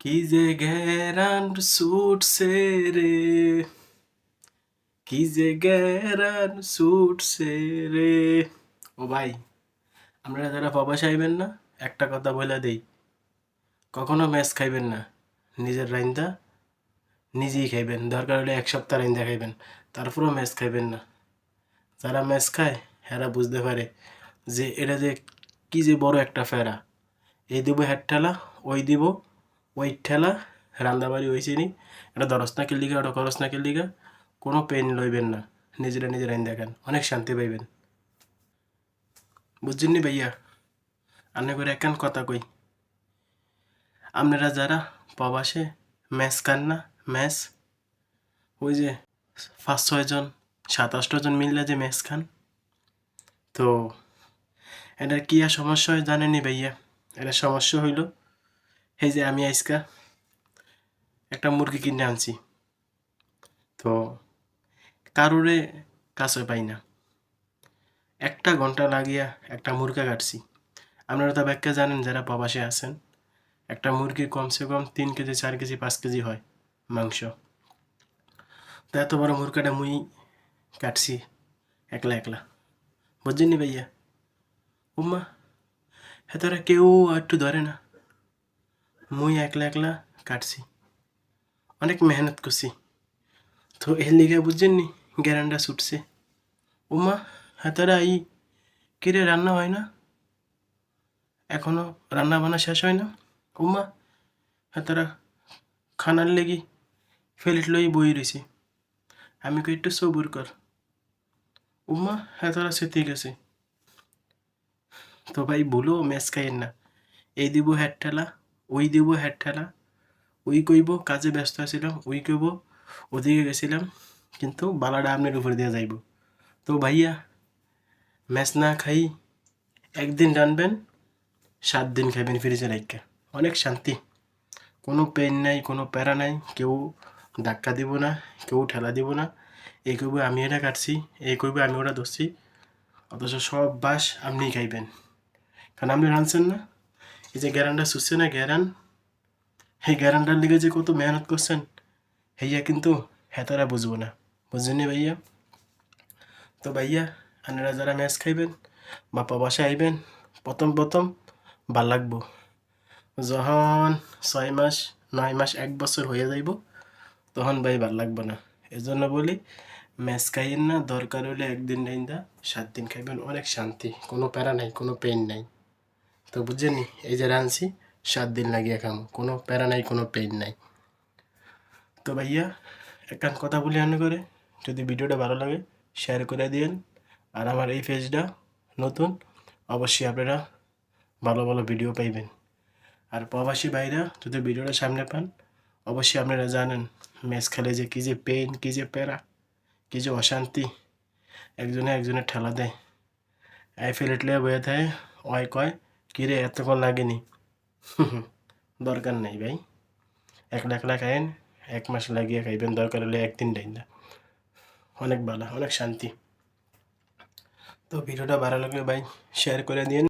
কি যে গেরান ছুটছে রে? কি যে গেরান ছুটছে রে? ও ভাই আপনারা যারা প্রবাস আইবেন না, একটা কথা বলে দেই। কখনো ম্যাচ খাইবেন না। নিজের রাইন্দা নিজেই খাইবেন। দরকার হলে এক সপ্তাহ রাইন্দা খাইবেন। তারপরেও ম্যাচ খাইবেন না। যারা ম্যাচ খায় এরা বুঝতে পারে যে এটা যে কি যে বড় একটা ফেরা। এই দিব হেড ঠেলা, ওই দিব ওই ঠেলা রান্দাবাড়ি হয়েছে নি। এটা দরস না কিল লিগা ওটা খরচ না কিল লিগা। কোনো পেন লইবেন না। নিজেরা নিজের আইন দেখেন। অনেক শান্তি পাইবেন। বুঝছেন নি ভাইয়া? আপনি করে একান কথা কই। আপনারা যারা প্রবাসে ম্যাচ খান না, ম্যাচ, ওই যে পাঁচ ছয়জন সাত জন মিললে যে ম্যাচ খান। তো এটার কী আর সমস্যা হয় জানেনি ভাইয়া? এটা সমস্যা হইল এই যে আমি আজকা একটা মুরগি কিনে আনছি। তো কারোরে কাছে পাই না। একটা ঘণ্টা লাগিয়া একটা মুরগা কাটছি। আপনারা তো ব্যাখ্যা জানেন যারা প্রবাসে আছেন, একটা মুরগি কমসে কম তিন কেজি, চার কেজি, পাঁচ কেজি হয় মাংস। তো এত বড় মুরগাটা মুই কাটছি একলা একলা। বুঝছেন নি ভাইয়া? উম্মা হেতারা কেউ একটু ধরে না। মুই একলা একলা কাটছি। অনেক মেহনত করছি। তো এর লিগে বুঝছেন নি গ্যারান্ডা ছুটছে। উমা, হেতারা এই কিরে রান্না হয় না? এখনও রান্না বান্না শেষ হয় না? উমা, হেতারা খানার লেগে ফেলিট লই বই রয়েছে আমি কই, একটু সবুর কর। উমা, হেতারা সেতে গেছে। তো ভাই, ভুলো, ম্যাচ খাইয়েন না। এই দিব হেড ঠেলা। ওই দিব হেড ঠেলা ওই কইব কাজে ব্যস্ত আছিলাম ওই কইব ওদিকে গেছিলাম, কিন্তু বালাটা আপনার উপরে দিয়ে যাইব। তো ভাইয়া, ম্যাচ না খাই, একদিন রানবেন সাত দিন খাইবেন ফ্রিজে রাখা অনেক শান্তি। কোনো পেন নাই, কোনো প্যারা নাই, কেউ ধাক্কা দিব না, কেউ ঠেলা দিব না। এই কইব আমি এটা কাটছি এই কইব আমি ওটা ধরছি, অথচ সব বাস আপনিই খাইবেন। কারণ আপনি রানছেন না। এই যে গ্যারানটা শুচ্ছে না গ্যারান? এই গ্যারানটার লিগে যে কত মেহনত করছেন, হেইয়া কিন্তু হেতারা বুঝব না। বুঝছেন ভাইয়া? তো ভাইয়া, আপনারা যারা ম্যাচ খাইবেন বা প্রবাসে আইবেন, প্রথম প্রথম ভালো লাগবো। যখন ছয় মাস, নয় মাস, এক বছর হয়ে যাইব, তখন ভাই ভালো লাগবে না। এজন্য বলি, ম্যাচ খাইয়েন না, দরকার হলে একদিন রাইন্দা সাত দিন খাইবেন, অনেক শান্তি, কোনো প্যারা নাই, কোনো পেন নাই। তো বুঝছেনি এই যে রানছি সাত দিন লাগিয়ে খাম। কোনো প্যারা নাই, কোনো পেন নাই। তো ভাইয়া একখান কথা বলি আনে করে, যদি ভিডিওটা ভালো লাগে শেয়ার করে দিন আর আমার এই পেজটা নতুন, অবশ্যই আপনারা ভালো ভালো ভিডিও পাইবেন। আর প্রবাসী ভাইরা, যদি ভিডিওটা সামনে পান, অবশ্যই আপনারা জানেন ম্যাচ খেলে যে কী যে পেন কী যে প্যারা, কী যে অশান্তি, একজনে একজনের ঠেলা দেয়। আই ফেলেটলে বয়ে থাকে, ওই কয় কিরে, এতক্ষণ লাগেনি। দরকার নেই ভাই। একলা একলা খায়েন এক মাস লাগিয়ে খাইবেন, দরকার হলে একদিন ডাইন অনেক ভালো, অনেক শান্তি। তো ভিডিওটা ভালো লাগলে ভাই শেয়ার করে দিন